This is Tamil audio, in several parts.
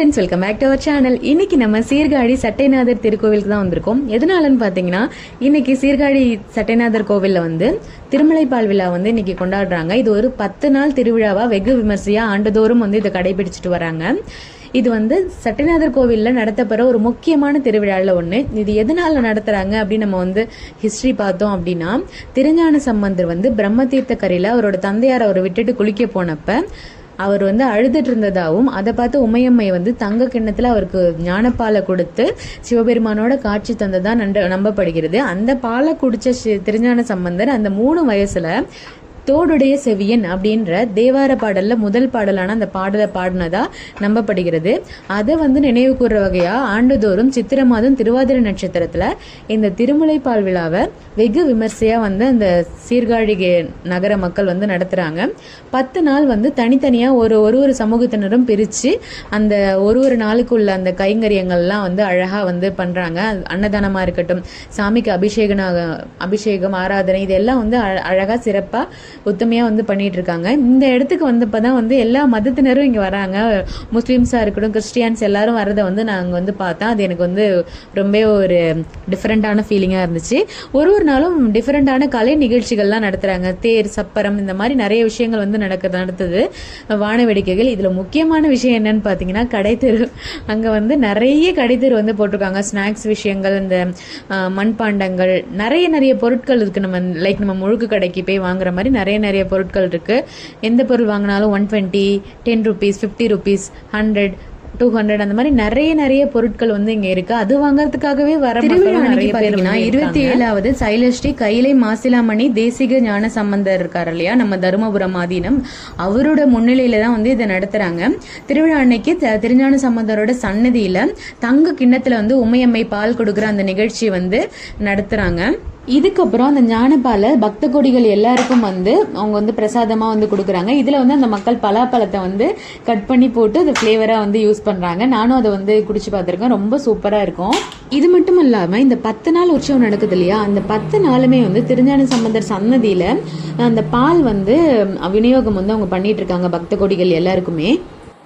Friends welcome back to our channel இன்னைக்கு நம்ம சீர்காழி சட்டைநாதர் திருக்கோவிலுக்கு தான் வந்திருக்கோம். எதனாலன்னு பார்த்தீங்கன்னா இன்னைக்கு சீர்காழி சட்டைநாதர் கோவிலில் வந்து திருமலைப்பால் விழா வந்து இன்னைக்கு கொண்டாடுறாங்க. இது ஒரு பத்து நாள் திருவிழாவா? வெகு விமர்சையா ஆண்டுதோறும் வந்து இதை கடைபிடிச்சிட்டு வராங்க. இது வந்து சட்டைநாதர் கோவிலில் நடத்தப்படுற ஒரு முக்கியமான திருவிழாவில் ஒன்று இது எதனால நடத்துகிறாங்க அப்படின்னு நம்ம வந்து ஹிஸ்ட்ரி பார்த்தோம் அப்படின்னா திருஞான சம்பந்தர் வந்து பிரம்மதீர்த்த கரையில் அவரோட தந்தையார் அவரை விட்டுட்டு குளிக்க போனப்போ அவர் வந்து அழுதுட்டு இருந்ததாகவும் அதை பார்த்து உமையம்மை வந்து தங்க கிண்ணத்தில் அவருக்கு ஞானப்பாலை கொடுத்து சிவபெருமானோட காட்சி தந்ததா நம்ப நம்பப்படுகிறது. அந்த பாலை குடித்த திருஞான சம்பந்தர் அந்த மூணு வயசுல தோடுடைய செவியன் அப்படின்ற தேவார பாடல்ல முதல் பாடலான அந்த பாடலை பாடினதா நம்பப்படுகிறது. அதை வந்து நினைவு கூற வகையா ஆண்டுதோறும் சித்திரை மாதம் திருவாதிரை நட்சத்திரத்துல இந்த திருமுலைப்பால் விழாவை வெகு விமர்சையா வந்து அந்த சீர்காழிகை நகர மக்கள் வந்து நடத்துறாங்க. பத்து நாள் வந்து தனித்தனியா ஒரு ஒரு ஒரு சமூகத்தினரும் பிரிச்சு அந்த ஒரு ஒரு நாளுக்குள்ள அந்த கைங்கரியங்கள்லாம் வந்து அழகா வந்து பண்றாங்க. அன்னதானமா இருக்கட்டும் சாமிக்கு அபிஷேகனாக அபிஷேகம் ஆராதனை இதெல்லாம் வந்து அழ- சிறப்பாக ஒத்துமையாக வந்து பண்ணிகிட்ருக்காங்க இந்த இடத்துக்கு வந்தப்போ தான் வந்து எல்லா மதத்தினரும் இங்கே வராங்க. முஸ்லீம்ஸாக இருக்கட்டும் கிறிஸ்டியன்ஸ் எல்லாரும் வரதை வந்து நாங்கள் வந்து பார்த்தோம் அது எனக்கு வந்து ரொம்ப ஒரு டிஃப்ரெண்ட்டான ஃபீலிங்காக இருந்துச்சு. ஒரு ஒரு நாளும் டிஃப்ரெண்ட்டான கலை நிகழ்ச்சிகள்லாம் நடத்துகிறாங்க தேர் சப்பரம் இந்த மாதிரி நிறைய விஷயங்கள் வந்து நடக்க நடத்துது. வான வேடிக்கைகள். இதில் முக்கியமான விஷயம் என்னன்னு பார்த்தீங்கன்னா கடைத்தெரு. அங்கே வந்து நிறைய கடைத்தெரு வந்து போட்டிருக்காங்க. ஸ்நாக்ஸ் விஷயங்கள் இந்த மண்பாண்டங்கள் நிறைய நிறைய பொருட்கள் இருக்குது நம்ம லைக் நம்ம முழுக்கு கடைக்கு போய் வாங்குற மாதிரி நிறைய நிறைய பொருட்கள் இருக்கு. எந்த பொருள் வாங்கினாலும் one twenty ten rupees fifty rupees hundred two hundred அந்த மாதிரி நிறைய நிறைய பொருட்கள் வந்து இங்க இருக்கு. அது வாங்குறதுக்காகவே வர பேர் இருபத்தி ஏழாவது சைலஸ்ரீ கைலை மாசிலாமணி தேசிக ஞான சம்பந்தர் இருக்காரு இல்லையா? நம்ம தருமபுரம் ஆதீனம். அவரோட முன்னிலையில தான் வந்து இதை நடத்துறாங்க. திருவிழா அன்னைக்கு திருஞான சம்பந்தரோட சன்னதியில தங்க கிண்ணத்துல வந்து உமையம்மை பால் கொடுக்குற அந்த நிகழ்ச்சி வந்து நடத்துறாங்க. இதுக்கப்புறம் அந்த ஞானப்பாலை பக்த கொடிகள் எல்லாருக்கும் வந்து அவங்க வந்து பிரசாதமாக வந்து கொடுக்குறாங்க. இதில் வந்து அந்த மக்கள் பலாப்பழத்தை வந்து கட் பண்ணி போட்டு அது ஃப்ளேவராக வந்து யூஸ் பண்ணுறாங்க நானும் அதை வந்து குடிச்சு பார்த்துருக்கேன். ரொம்ப சூப்பராக இருக்கும். இது மட்டும் இல்லாமல் இந்த பத்து நாள் உற்சவம் நடக்குது இல்லையா? அந்த பத்து நாளுமே வந்து திருஞான சம்பந்தர் சன்னதியில் அந்த பால் வந்து விநியோகம் வந்து அவங்க பண்ணிட்டு இருக்காங்க பக்த கொடிகள் எல்லாருக்குமே.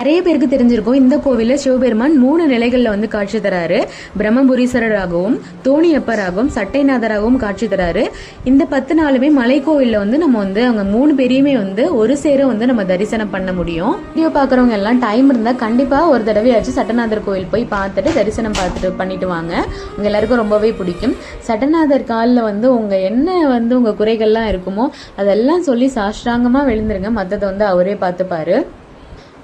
நிறைய பேருக்கு தெரிஞ்சிருக்கும். இந்த கோவிலில் சிவபெருமான் மூணு நிலைகள்ல வந்து காட்சி தராரு. பிரம்மபுரீஸ்வரராகவும் தோணியப்பராகவும் சட்டைநாதராகவும் காட்சி தராரு. இந்த பத்து நாளுமே மலை கோவில்ல வந்து நம்ம வந்து அவங்க மூணு பேரையுமே வந்து ஒரு சேர வந்து நம்ம தரிசனம் பண்ண முடியும். வீடியோ பாக்குறவங்க எல்லாம் டைம் இருந்தா கண்டிப்பா ஒரு தடவையாச்சும் சட்டநாதர் கோவில் போய் பார்த்துட்டு தரிசனம் பார்த்துட்டு பண்ணிட்டு வாங்க. உங்க எல்லாருக்கும் ரொம்பவே பிடிக்கும். சட்டநாதர் காலில் வந்து உங்க என்ன வந்து உங்க குறைகள்லாம் இருக்குமோ அதெல்லாம் சொல்லி சாஷ்டாங்கமா விழுந்துருங்க. மற்றதை வந்து அவரே பார்த்துப்பாரு.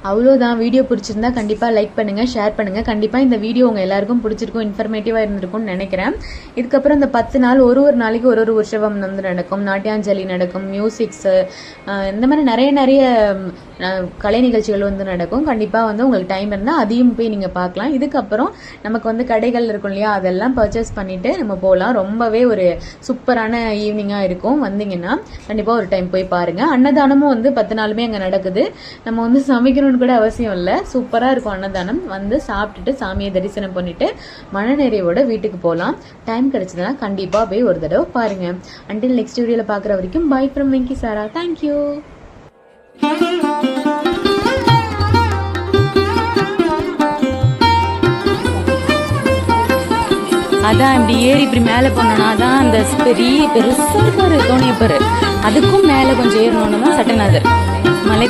அவ்வளோதான் வீடியோ பிடிச்சிருந்தா கண்டிப்பாக லைக் பண்ணுங்கள் ஷேர் பண்ணுங்கள் கண்டிப்பாக இந்த வீடியோ உங்கள் எல்லாருக்கும் பிடிச்சிருக்கும் இன்ஃபர்மேட்டிவாக இருந்திருக்கும்னு நினைக்கிறேன். இதுக்கப்புறம் இந்த பத்து நாள் ஒரு ஒரு நாளைக்கு ஒரு ஒரு உற்சவம் வந்து நடக்கும். நாட்டியாஞ்சலி நடக்கும் மியூசிக்ஸு இந்த மாதிரி நிறைய நிறைய கலை நிகழ்ச்சிகள் வந்து நடக்கும். கண்டிப்பாக வந்து உங்களுக்கு டைம் இருந்தால் அதையும் போய் நீங்கள் பார்க்கலாம். இதுக்கப்புறம் நமக்கு வந்து கடைகள் இருக்கும் இல்லையா? அதெல்லாம் பர்ச்சேஸ் பண்ணிவிட்டு நம்ம போகலாம். ரொம்பவே ஒரு சூப்பரான ஈவினிங்காக இருக்கும். வந்தீங்கன்னா கண்டிப்பாக ஒரு டைம் போய் பாருங்கள் அன்னதானமும் வந்து பத்து நாளுமே அங்கே நடக்குது. நம்ம வந்து சமைக்கணும்னு கூட அவசியம் இல்லை. சூப்பராக இருக்கும் அன்னதானம். வந்து சாப்பிட்டுட்டு சாமியை தரிசனம் பண்ணிட்டு மனநிறைவோட வீட்டுக்கு போகலாம் டைம் கிடைச்சதுன்னா கண்டிப்பாக போய் ஒரு தடவை பாருங்க. அண்டில் நெக்ஸ்ட் வீடியோவில் பார்க்குற வரைக்கும் bye from Venki Sara thank you அதான் இப்படி ஏறி இப்படி மேலே போனோம்னா தான் அந்த பெரிய பெருசாக தோணிய தோணியப்பாரு அதுக்கும் மேலே கொஞ்சம் ஏறணும்னு தான் சட்டநாதர். மலை